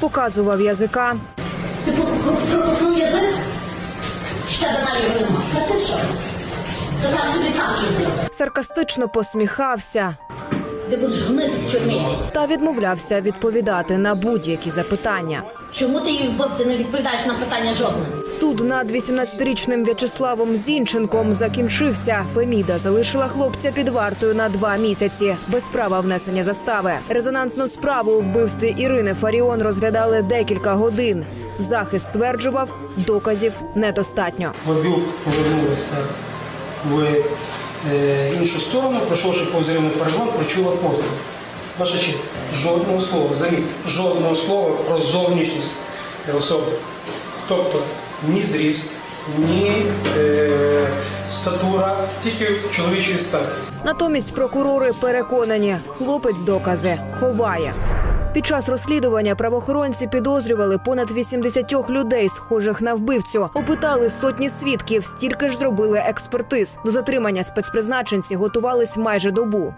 показував язика. Ти покрутив язик? Ще тебе на його нема? Та ти що? Та там собі сам щось зробив. Саркастично посміхався Ти будеш гнити в тюрмі. та відмовлявся відповідати на будь-які запитання. Чому ти її вбив? Ти не відповідаєш на питання жодне. Суд над 18-річним В'ячеславом Зінченком закінчився. Феміда залишила хлопця під вартою на два місяці без права внесення застави. Резонансну справу у вбивстві Ірини Фаріон розглядали декілька годин. Захист стверджував, доказів недостатньо. Бабюк повернулася в е, іншу сторону, пройшовши повз Ірину Фаріон, почула постріл. Ваша честь, жодного слова, заміть, жодного слова про зовнішність особи. Тобто ні зріст, ні е, статура, тільки чоловічої статі. Натомість прокурори переконані, хлопець докази ховає. Під час розслідування правоохоронці підозрювали понад 80 людей, схожих на вбивцю. Опитали сотні свідків, стільки ж зробили експертиз. До затримання спецпризначенці готувались майже добу.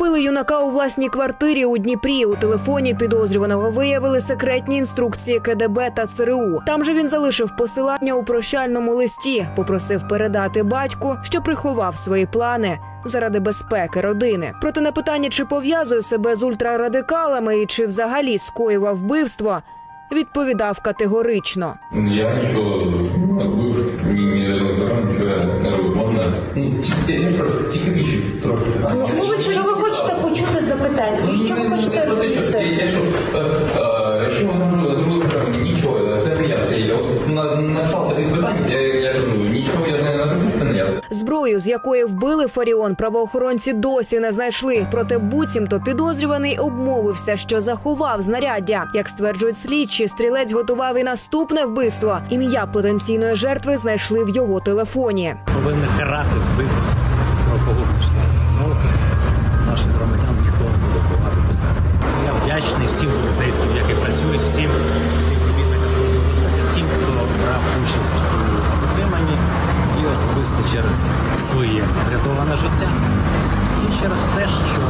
Схопили юнака у власній квартирі у Дніпрі. У телефоні підозрюваного виявили секретні інструкції КДБ та ЦРУ. Там же він залишив посилання у прощальному листі, попросив передати батьку, що приховав свої плани. Заради безпеки родини, проте на питання, чи пов'язує себе з ультрарадикалами і чи взагалі скоював вбивство, відповідав категорично. Я нічого ні, ні нічого не робив. Можна? Ну, цікавіші трохи. Ну, ви Зброю, з якої вбили Фаріон, правоохоронці досі не знайшли. Проте буцімто підозрюваний обмовився, що заховав знаряддя. Як стверджують слідчі, стрілець готував і наступне вбивство. Ім'я потенційної жертви знайшли в його телефоні. повинні карати вбивць, про кого прийшлась мова. Наших громадян ніхто не буде вбивати без. Я вдячний всім поліцейським, які працюють, всім всім, хто брав участь у затриманні і особисто через своє врятоване життя. І через те, що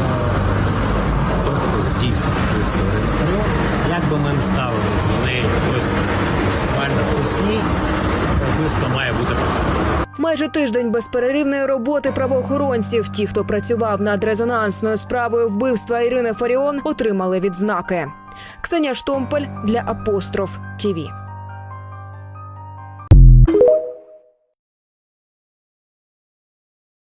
той, хто здійснив вбивство Ірини як би ми не ставились до неї, хтось муніципально, хтось ні, це вбивство має бути покаране. Майже тиждень безперервної роботи правоохоронців. Ті, хто працював над резонансною справою вбивства Ірини Фаріон, отримали відзнаки. Ксенія Штомпель для Апостроф ТІВІ.